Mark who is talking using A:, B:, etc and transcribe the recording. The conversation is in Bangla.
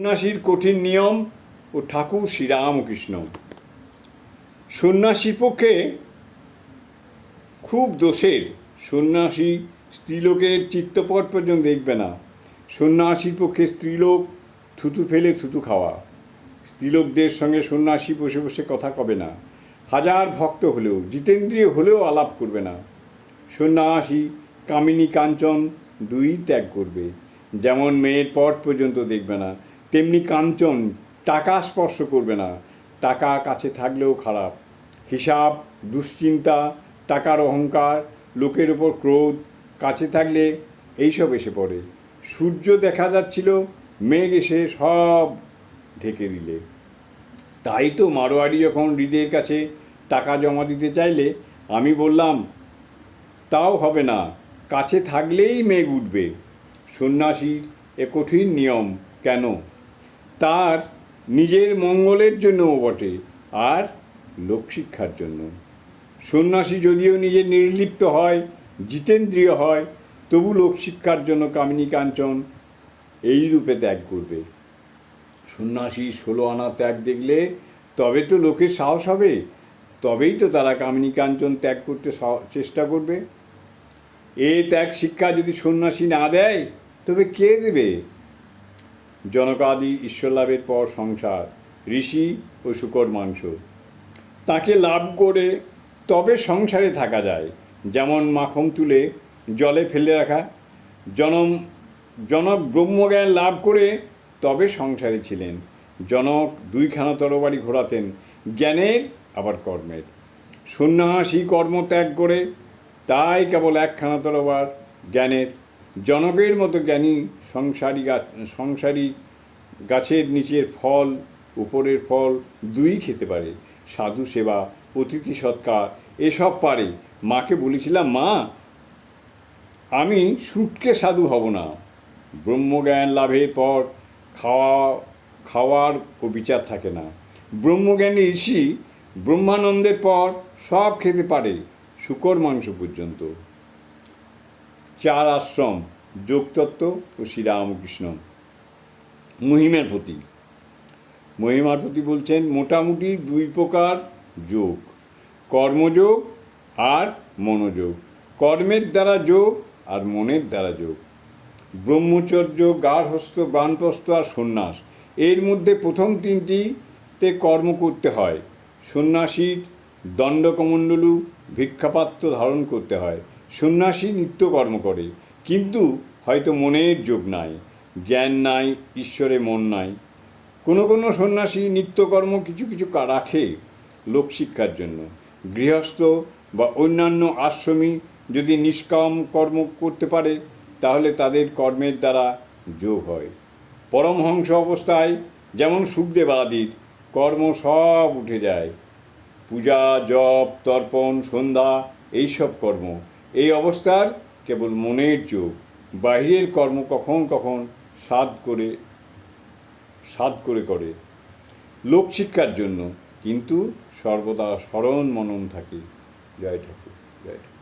A: সন্ন্যাসীর কঠিন নিয়ম ও ঠাকুর শ্রীরামকৃষ্ণ সন্ন্যাসীর পক্ষে খুব দোষের। সন্ন্যাসী স্ত্রীলোকের চিত্তপট পর্যন্ত দেখবে না। সন্ন্যাসীর পক্ষে স্ত্রীলোক থুতু ফেলে থুতু খাওয়া। স্ত্রীলোকদের সঙ্গে সন্ন্যাসী বসে বসে কথা কবে না। হাজার ভক্ত হলেও, জিতেন্দ্রিয় হলেও আলাপ করবে না। সন্ন্যাসী কামিনী কাঞ্চন দুই ত্যাগ করবে। যেমন মেয়ের পট পর্যন্ত দেখবে না তেমনি কাঞ্চন, টাকা স্পর্শ করবে না। টাকা কাছে থাকলেও খারাপ। হিসাব, দুশ্চিন্তা, টাকার অহংকার, লোকের ওপর ক্রোধ, কাছে থাকলে এইসব এসে পড়ে। সূর্য দেখা যাচ্ছিল, মেঘ এসে সব ঢেকে দিলে। তাই তো মারোয়ারি যখন হৃদয়ের কাছে টাকা জমা দিতে চাইলে, আমি বললাম, তাও হবে না, কাছে থাকলেই মেঘ উঠবে। সন্ন্যাসীর এ কঠিন নিয়ম কেন? তার নিজের মঙ্গলের জন্যও বটে আর লোকশিক্ষার জন্য। সন্ন্যাসী যদিও নিজে নির্লিপ্ত হয়, জিতেন্দ্রিয় হয়, তবু লোকশিক্ষার জন্য কামিনী কাঞ্চন এই রূপে ত্যাগ করবে। সন্ন্যাসী ষোলো আনা ত্যাগ দেখলে তবে তো লোকের সাহস হবে, তবেই তো তারা কামিনী কাঞ্চন ত্যাগ করতে চেষ্টা করবে। এ ত্যাগ শিক্ষা যদি সন্ন্যাসী না দেয়, তবে কে দেবে? জনকাদি ঈশ্বর লাভের পর সংসার, ঋষি ও শুকর মাংস। তাকে লাভ করে তবে সংসারে থাকা যায়, যেমন মাখন তুলে জলে ফেলে রাখা। জনম, জনক ব্রহ্মজ্ঞান লাভ করে তবে সংসারে ছিলেন। জনক দুইখানা তরবারি ঘোরাতেন, জ্ঞানের আবার কর্মের। সন্ন্যাসী কর্ম ত্যাগ করে তাই কেবল একখানা তরবার, জ্ঞানের জনকের মতো জ্ঞানী সংসারী গাছ সংসারী গাছের নিচের ফল, উপরের ফল দুই খেতে পারে। সাধু সেবা, অতিথি সৎকার, এসব পারে। মাকে বলেছিলাম, মা, আমি সুটকে সাধু হব না। ব্রহ্মজ্ঞান লাভের পর খাওয়া, খাওয়ার ও বিচার থাকে না। ব্রহ্মজ্ঞানী ঋষি ব্রহ্মানন্দের পর সব খেতে পারে, শুকর মাংস পর্যন্ত। চার আশ্রম, যোগতত্ত্ব ও শ্রীরামকৃষ্ণ। মহিমের প্রতি মহিমার প্রতি বলছেন মোটামুটি দুই প্রকার যোগ, কর্মযোগ আর মনোযোগ। কর্মের দ্বারা যোগ আর মনের দ্বারা যোগ। ব্রহ্মচর্য গার্হস্থ বানপ্রস্থ আর সন্ন্যাস, এর মধ্যে প্রথম তিনটিতে কর্ম করতে হয়। সন্ন্যাসীর দণ্ডকমণ্ডলু, ভিক্ষাপাত্র ধারণ করতে হয়। সন্ন্যাসী নিত্য কর্ম করে, কিন্তু হয়তো মনের যোগ নাই, জ্ঞান নাই, ঈশ্বরে মন নাই। কোনো কোনো সন্ন্যাসী নিত্যকর্ম কিছু কিছু রাখে লোকশিক্ষার জন্য। গৃহস্থ বা অন্যান্য আশ্রমী যদি নিষ্কাম কর্ম করতে পারে, তাহলে তাদের কর্মের দ্বারা যোগ হয়। পরমহংস অবস্থায় যেমন সুখদেব সুখদেবাদির কর্ম সব উঠে যায়। পূজা, জপ, তর্পণ, সন্ধ্যা, এইসব কর্ম এই অবস্থার কেবল মনের যোগ। বাহিরের কর্ম কখন কখন সাধ করে সাধ করে করে। লোক শিক্ষার জন্য কিন্তু সর্বদা স্মরণ মনন থাকে। জয় ঠাকুর জয় ঠাকুর।